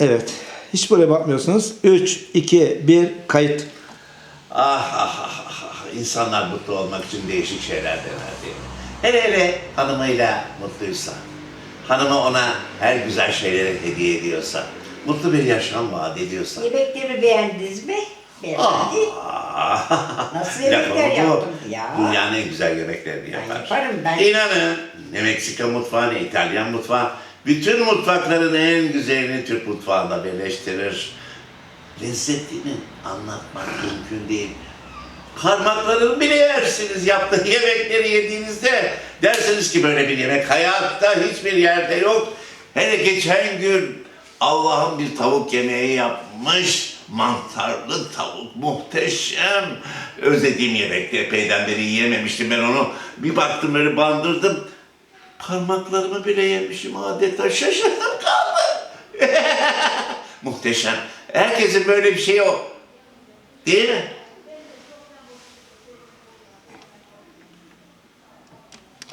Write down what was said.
Evet. Hiç böyle bakmıyorsunuz. 3, 2, 1, kayıt. Ah ah ah ah, ah. İnsanlar mutlu olmak için değişik şeyler dener değil mi? Hele hele hanımıyla mutluysa, hanımı ona her güzel şeyleri hediye ediyorsa, mutlu bir yaşam vaat ediyorsa. Yemekleri beğendiniz mi? Beğendim. Ah. Nasıl yemekler Lafı bu. yaptım ya? Dünyanın en güzel yemeklerini yapar. yaparım ben. İnanın ne Meksika mutfağı ne İtalyan mutfağı. Bütün mutfakların en güzelini Türk mutfağında birleştirir. Lezzetini anlatmak mümkün değil. Parmaklarını bile yersiniz yaptığı yemekleri yediğinizde. Dersiniz ki böyle bir yemek hayatta hiçbir yerde yok. Hele geçen gün Allah'ın bir tavuk yemeği yapmış. Mantarlı tavuk muhteşem. Özlediğim yemekti. Epeyden beri yiyememiştim ben onu. Bir baktım böyle bandırdım. Parmaklarımı bile yemişim adeta şaşırdım kaldım. Muhteşem. Herkesin böyle bir şeyi o. Değil mi?